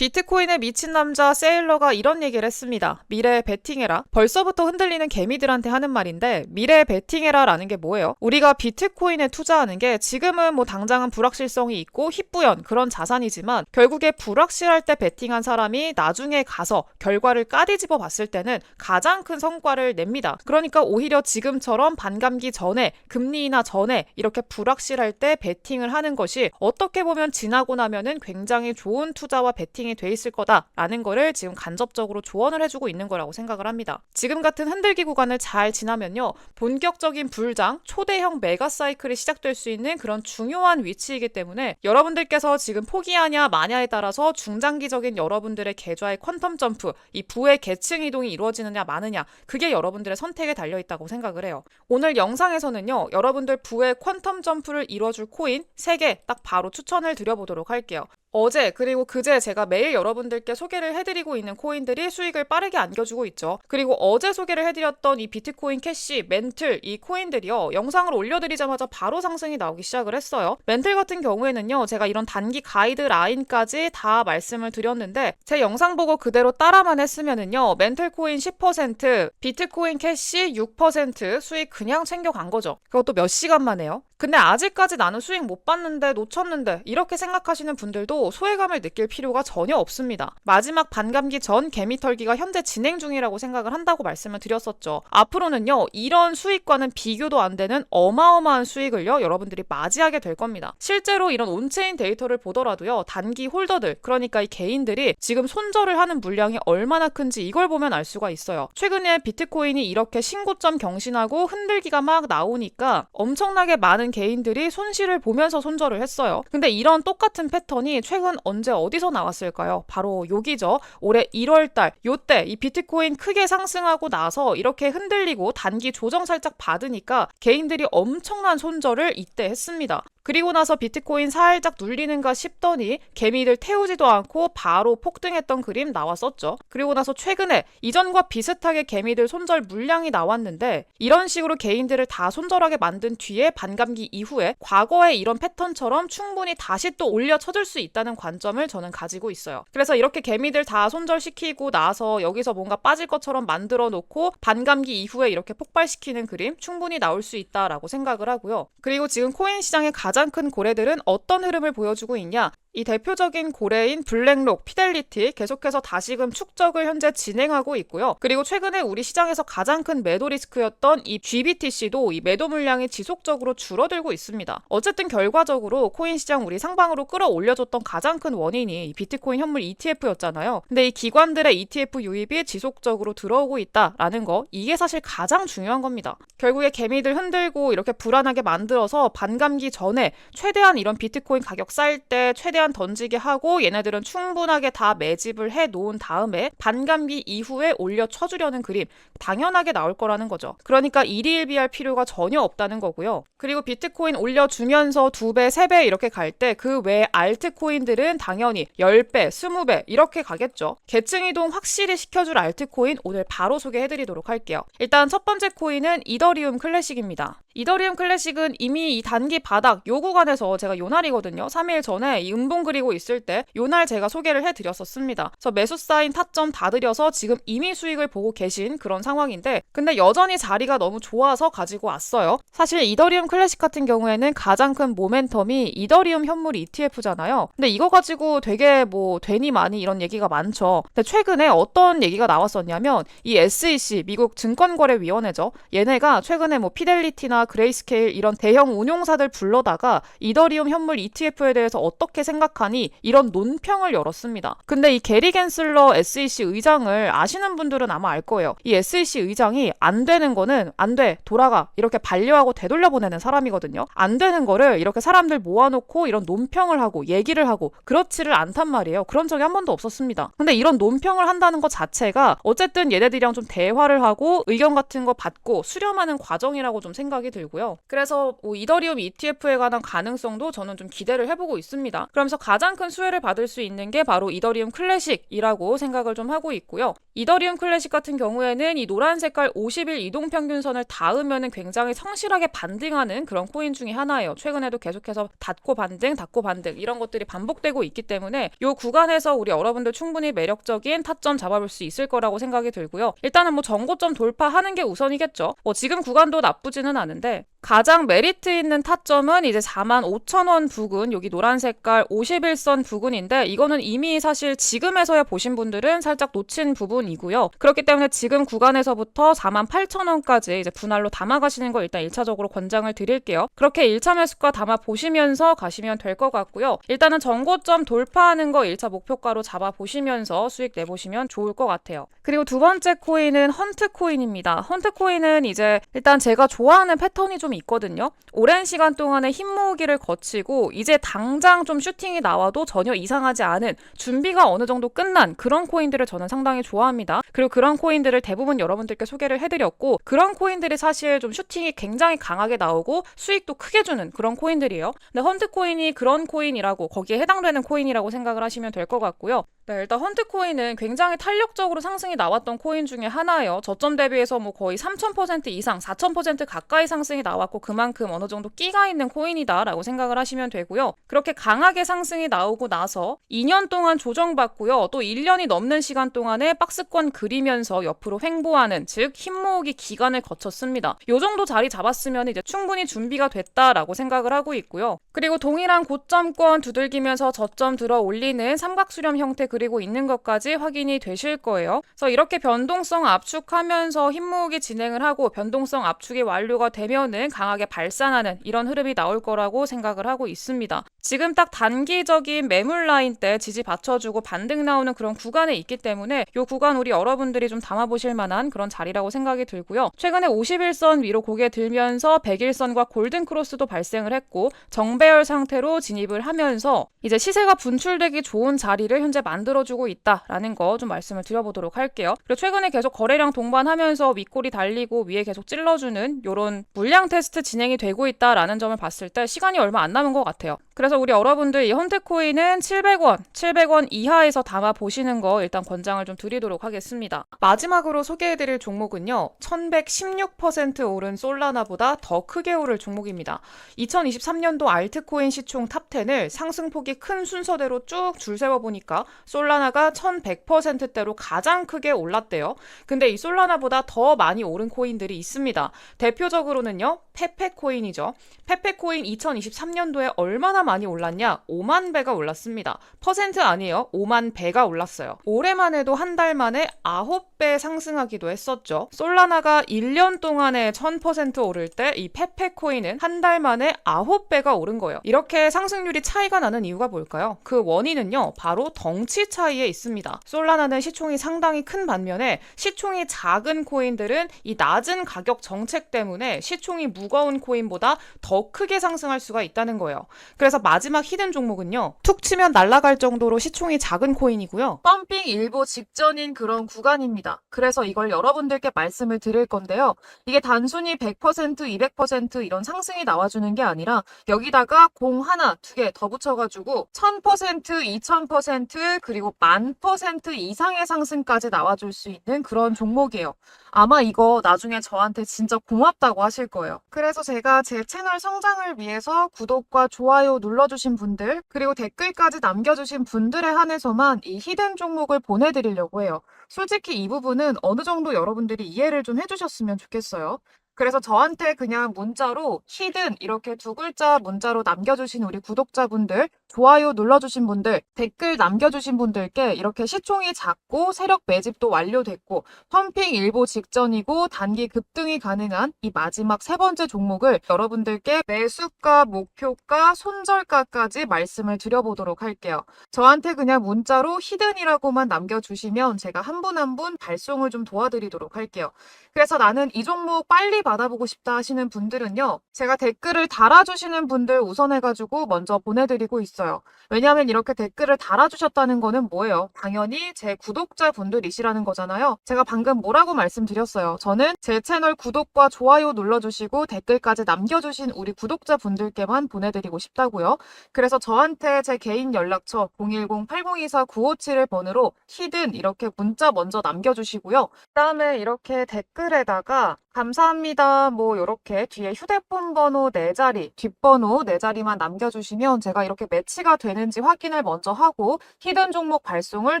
비트코인에 미친 남자 세일러가 이런 얘기를 했습니다. 미래에 베팅해라. 벌써부터 흔들리는 개미들한테 하는 말인데 미래에 베팅해라 라는 게 뭐예요? 우리가 비트코인에 투자하는 게 지금은 뭐 당장은 불확실성이 있고 희뿌연 그런 자산이지만 결국에 불확실할 때 베팅한 사람이 나중에 가서 결과를 까디집어 봤을 때는 가장 큰 성과를 냅니다. 그러니까 오히려 지금처럼 반감기 전에 금리나 전에 이렇게 불확실할 때 베팅을 하는 것이 어떻게 보면 지나고 나면은 굉장히 좋은 투자와 베팅 이 돼 있을 거다라는 거를 지금 간접적으로 조언을 해주고 있는 거라고 생각을 합니다. 지금 같은 흔들기 구간을 잘 지나면요. 본격적인 불장, 초대형 메가 사이클이 시작될 수 있는 그런 중요한 위치이기 때문에 여러분들께서 지금 포기하냐 마냐에 따라서 중장기적인 여러분들의 계좌의 퀀텀 점프, 이 부의 계층 이동이 이루어지느냐 마느냐 그게 여러분들의 선택에 달려 있다고 생각을 해요. 오늘 영상에서는요. 여러분들 부의 퀀텀 점프를 이뤄줄 코인 3개 딱 바로 추천을 드려보도록 할게요. 어제 그리고 그제 제가 매일 여러분들께 소개를 해드리고 있는 코인들이 수익을 빠르게 안겨주고 있죠. 그리고 어제 소개를 해드렸던 이 비트코인 캐시, 멘틀 이 코인들이요. 영상을 올려드리자마자 바로 상승이 나오기 시작을 했어요. 멘틀 같은 경우에는요. 제가 이런 단기 가이드 라인까지 다 말씀을 드렸는데 제 영상 보고 그대로 따라만 했으면은요. 멘틀 코인 10%, 비트코인 캐시 6% 수익 그냥 챙겨간 거죠. 그것도 몇 시간 만에요. 근데 아직까지 나는 수익 못 봤는데 놓쳤는데 이렇게 생각하시는 분들도 소외감을 느낄 필요가 전혀 없습니다. 마지막 반감기 전 개미털기가 현재 진행 중이라고 생각을 한다고 말씀을 드렸었죠. 앞으로는요 이런 수익과는 비교도 안 되는 어마어마한 수익을요 여러분들이 맞이하게 될 겁니다. 실제로 이런 온체인 데이터를 보더라도요 단기 홀더들 그러니까 이 개인들이 지금 손절을 하는 물량이 얼마나 큰지 이걸 보면 알 수가 있어요. 최근에 비트코인이 이렇게 신고점 경신하고 흔들기가 막 나오니까 엄청나게 많은 개인들이 손실을 보면서 손절을 했어요. 근데 이런 똑같은 패턴이 최근 언제 어디서 나왔을까요? 바로 여기죠. 올해 1월 달 요때 이 비트코인 크게 상승하고 나서 이렇게 흔들리고 단기 조정 살짝 받으니까 개인들이 엄청난 손절을 이때 했습니다. 그리고 나서 비트코인 살짝 눌리는가 싶더니 개미들 태우지도 않고 바로 폭등했던 그림 나왔었죠. 그리고 나서 최근에 이전과 비슷하게 개미들 손절 물량이 나왔는데 이런 식으로 개인들을 다 손절하게 만든 뒤에 반감기 이후에 과거의 이런 패턴처럼 충분히 다시 또 올려 쳐줄 수 있다는 관점을 저는 가지고 있어요. 그래서 이렇게 개미들 다 손절시키고 나서 여기서 뭔가 빠질 것처럼 만들어 놓고 반감기 이후에 이렇게 폭발시키는 그림 충분히 나올 수 있다라고 생각을 하고요. 그리고 지금 코인 시장의 가장 큰 고래들은 어떤 흐름을 보여주고 있냐? 이 대표적인 고래인 블랙록, 피델리티 계속해서 다시금 축적을 현재 진행하고 있고요. 그리고 최근에 우리 시장에서 가장 큰 매도 리스크였던 이 GBTC도 이 매도 물량이 지속적으로 줄어들고 있습니다. 어쨌든 결과적으로 코인 시장 우리 상방으로 끌어올려줬던 가장 큰 원인이 이 비트코인 현물 ETF였잖아요. 근데 이 기관들의 ETF 유입이 지속적으로 들어오고 있다라는 거 이게 사실 가장 중요한 겁니다. 결국에 개미들 흔들고 이렇게 불안하게 만들어서 반감기 전에 최대한 이런 비트코인 가격 쌀 때 최대한 최대한 던지게 하고 얘네들은 충분하게 다 매집을 해 놓은 다음에 반감기 이후에 올려 쳐주려는 그림 당연하게 나올 거라는 거죠. 그러니까 일희일비할 필요가 전혀 없다는 거고요. 그리고 비트코인 올려주면서 두 배, 세 배 이렇게 갈 때 그 외 알트코인들은 당연히 10배, 20배 이렇게 가겠죠. 계층 이동 확실히 시켜줄 알트코인 오늘 바로 소개해드리도록 할게요. 일단 첫 번째 코인은 이더리움 클래식입니다. 이더리움 클래식은 이미 이 단기 바닥 요 구간에서 제가 요날이거든요. 3일 전에 이 음봉 그리고 있을 때 요날 제가 소개를 해드렸었습니다. 저 매수 사인 타점 다 들여서 지금 이미 수익을 보고 계신 그런 상황인데 근데 여전히 자리가 너무 좋아서 가지고 왔어요. 사실 이더리움 클래식 같은 경우에는 가장 큰 모멘텀이 이더리움 현물 ETF잖아요. 근데 이거 가지고 되게 뭐 되니 많이 이런 얘기가 많죠. 근데 최근에 어떤 얘기가 나왔었냐면 이 SEC 미국 증권거래위원회죠. 얘네가 최근에 뭐 피델리티나 그레이스케일 이런 대형 운용사들 불러다가 이더리움 현물 ETF에 대해서 어떻게 생각 하니 이런 논평을 열었습니다. 근데 이 게리 겐슬러 SEC 의장을 아시는 분들은 아마 알 거예요. 이 SEC 의장이 안 되는 거는 안 돼, 돌아가 이렇게 반려하고 되돌려 보내는 사람이거든요. 안 되는 거를 이렇게 사람들 모아놓고 이런 논평을 하고 얘기를 하고 그렇지를 않단 말이에요. 그런 적이 한 번도 없었습니다. 근데 이런 논평을 한다는 것 자체가 어쨌든 얘네들이랑 좀 대화를 하고 의견 같은 거 받고 수렴하는 과정이라고 좀 생각이 들고요. 그래서 뭐 이더리움 ETF에 관한 가능성도 저는 좀 기대를 해보고 있습니다. 그럼 그러면서 가장 큰 수혜를 받을 수 있는 게 바로 이더리움 클래식이라고 생각을 좀 하고 있고요. 이더리움 클래식 같은 경우에는 이 노란 색깔 50일 이동 평균선을 닿으면은 굉장히 성실하게 반등하는 그런 코인 중에 하나예요. 최근에도 계속해서 닫고 반등, 닫고 반등 이런 것들이 반복되고 있기 때문에 이 구간에서 우리 여러분들 충분히 매력적인 타점 잡아볼 수 있을 거라고 생각이 들고요. 일단은 뭐 전고점 돌파하는 게 우선이겠죠. 뭐 지금 구간도 나쁘지는 않은데 가장 메리트 있는 타점은 이제 4만 5천 원 부근 여기 노란 색깔 51선 부근인데 이거는 이미 사실 지금에서야 보신 분들은 살짝 놓친 부분이고요. 그렇기 때문에 지금 구간에서부터 4만 8천 원까지 이제 분할로 담아가시는 거 일단 1차적으로 권장을 드릴게요. 그렇게 1차 매수가 담아 보시면서 가시면 될 것 같고요. 일단은 정고점 돌파하는 거 1차 목표가로 잡아 보시면서 수익 내보시면 좋을 것 같아요. 그리고 두 번째 코인은 헌트 코인입니다. 헌트 코인은 이제 일단 제가 좋아하는 패턴이 좀 있거든요. 오랜 시간 동안의 힘 모으기를 거치고 이제 당장 좀 슈팅 이 나와도 전혀 이상하지 않은 준비가 어느 정도 끝난 그런 코인들을 저는 상당히 좋아합니다. 그리고 그런 코인들을 대부분 여러분들께 소개를 해드렸고 그런 코인들이 사실 좀 슈팅이 굉장히 강하게 나오고 수익도 크게 주는 그런 코인들이에요. 근데 헌트 코인이 그런 코인이라고 거기에 해당되는 코인이라고 생각을 하시면 될 것 같고요. 네, 일단 헌트 코인은 굉장히 탄력적으로 상승이 나왔던 코인 중에 하나예요. 저점 대비해서 뭐 거의 3,000% 이상, 4,000% 가까이 상승이 나왔고 그만큼 어느 정도 끼가 있는 코인이다라고 생각을 하시면 되고요. 그렇게 강하게 상승이 나오고 나서 2년 동안 조정받고요. 또 1년이 넘는 시간 동안에 박스권 그리면서 옆으로 횡보하는 즉 힘모으기 기간을 거쳤습니다. 요 정도 자리 잡았으면 이제 충분히 준비가 됐다라고 생각을 하고 있고요. 그리고 동일한 고점권 두들기면서 저점 들어 올리는 삼각수렴 형태 그 리고 있는 것까지 확인이 되실 거예요. 그래서 이렇게 변동성 압축하면서 힘 모으기 진행을 하고 변동성 압축이 완료가 되면은 강하게 발산하는 이런 흐름이 나올 거라고 생각을 하고 있습니다. 지금 딱 단기적인 매물 라인 때 지지 받쳐주고 반등 나오는 그런 구간에 있기 때문에 이 구간 우리 여러분들이 좀 담아보실 만한 그런 자리라고 생각이 들고요. 최근에 51선 위로 고개 들면서 100일선과 골든 크로스도 발생을 했고 정배열 상태로 진입을 하면서 이제 시세가 분출되기 좋은 자리를 현재 만들어 주고 있다라는 거 좀 말씀을 드려보도록 할게요. 그리고 최근에 계속 거래량 동반하면서 윗골이 달리고 위에 계속 찔러주는 이런 물량 테스트 진행이 되고 있다라는 점을 봤을 때 시간이 얼마 안 남은 것 같아요. 그래서 우리 여러분들 이 헌트코인은 700원, 700원 이하에서 담아 보시는 거 일단 권장을 좀 드리도록 하겠습니다. 마지막으로 소개해드릴 종목은요, 1116% 오른 솔라나보다 더 크게 오를 종목입니다. 2023년도 알트코인 시총 탑10을 상승폭이 큰 순서대로 쭉 줄 세워보니까 솔라나가 1100%대로 가장 크게 올랐대요. 근데 이 솔라나보다 더 많이 오른 코인들이 있습니다. 대표적으로는요, 페페 코인이죠. 페페 코인 2023년도에 얼마나 많이 올랐냐? 5만 배가 올랐습니다. 퍼센트 아니에요. 5만 배가 올랐어요. 올해만 해도 한 달 만에 9배 상승하기도 했었죠. 솔라나가 1년 동안에 1000% 오를 때 이 페페 코인은 한 달 만에 9배가 오른 거예요. 이렇게 상승률이 차이가 나는 이유가 뭘까요? 그 원인은요. 바로 덩치 차이에 있습니다. 솔라나는 시총이 상당히 큰 반면에 시총이 작은 코인들은 이 낮은 가격 정책 때문에 시총이 무거운 코인보다 더 크게 상승할 수가 있다는 거예요. 그래서 마지막 히든 종목은요. 툭 치면 날아갈 정도로 시총이 작은 코인이고요. 펌핑 일보 직전인 그런 구간입니다. 그래서 이걸 여러분들께 말씀을 드릴 건데요. 이게 단순히 100%, 200% 이런 상승이 나와주는 게 아니라 여기다가 공 하나, 두 개 더 붙여가지고 1000%, 2000% 그리고 만 퍼센트 이상의 상승까지 나와줄 수 있는 그런 종목이에요. 아마 이거 나중에 저한테 진짜 고맙다고 하실 거예요. 그래서 제가 제 채널 성장을 위해서 구독과 좋아요 눌러주신 분들, 그리고 댓글까지 남겨주신 분들에 한해서만 이 히든 종목을 보내드리려고 해요. 솔직히 이 부분은 어느 정도 여러분들이 이해를 좀 해주셨으면 좋겠어요. 그래서 저한테 그냥 문자로 히든 이렇게 두 글자 문자로 남겨주신 우리 구독자분들, 좋아요 눌러주신 분들, 댓글 남겨주신 분들께 이렇게 시총이 작고 세력 매집도 완료됐고 펌핑 일보 직전이고 단기 급등이 가능한 이 마지막 세 번째 종목을 여러분들께 매수가, 목표가, 손절가까지 말씀을 드려보도록 할게요. 저한테 그냥 문자로 히든이라고만 남겨주시면 제가 한 분 한 분 발송을 좀 도와드리도록 할게요. 그래서 나는 이 종목 빨리 받아보고 싶다 하시는 분들은요. 제가 댓글을 달아주시는 분들 우선해가지고 먼저 보내드리고 있어요. 있어요. 왜냐하면 이렇게 댓글을 달아주셨다는 거는 뭐예요? 당연히 제 구독자분들이시라는 거잖아요. 제가 방금 뭐라고 말씀드렸어요. 저는 제 채널 구독과 좋아요 눌러주시고 댓글까지 남겨주신 우리 구독자분들께만 보내드리고 싶다고요. 그래서 저한테 제 개인 연락처 010-8024-957을 번호로 히든 이렇게 문자 먼저 남겨주시고요. 그 다음에 이렇게 댓글에다가 감사합니다. 뭐 이렇게 뒤에 휴대폰 번호 네 자리, 뒷번호 네 자리만 남겨주시면 제가 이렇게 매치가 되는지 확인을 먼저 하고 히든 종목 발송을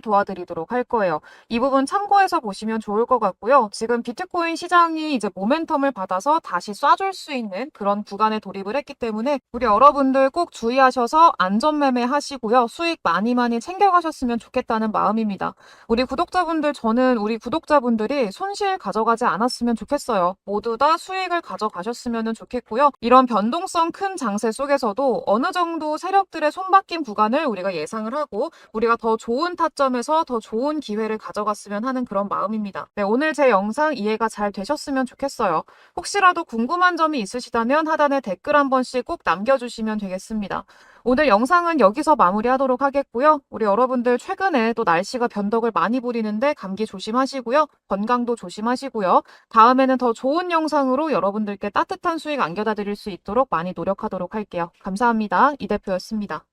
도와드리도록 할 거예요. 이 부분 참고해서 보시면 좋을 것 같고요. 지금 비트코인 시장이 이제 모멘텀을 받아서 다시 쏴줄 수 있는 그런 구간에 돌입을 했기 때문에 우리 여러분들 꼭 주의하셔서 안전매매 하시고요. 수익 많이 많이 챙겨가셨으면 좋겠다는 마음입니다. 우리 구독자분들 저는 우리 구독자분들이 손실 가져가지 않았으면 좋겠어요. 모두 다 수익을 가져가셨으면 좋겠고요. 이런 변동성 큰 장세 속에서도 어느 정도 세력들의 손바뀐 구간을 우리가 예상을 하고 우리가 더 좋은 타점에서 더 좋은 기회를 가져갔으면 하는 그런 마음입니다. 네, 오늘 제 영상 이해가 잘 되셨으면 좋겠어요. 혹시라도 궁금한 점이 있으시다면 하단에 댓글 한 번씩 꼭 남겨주시면 되겠습니다. 오늘 영상은 여기서 마무리하도록 하겠고요. 우리 여러분들 최근에 또 날씨가 변덕을 많이 부리는데 감기 조심하시고요. 건강도 조심하시고요. 다음에는 더 좋은 영상으로 여러분들께 따뜻한 수익 안겨다 드릴 수 있도록 많이 노력하도록 할게요. 감사합니다. 이 대표였습니다.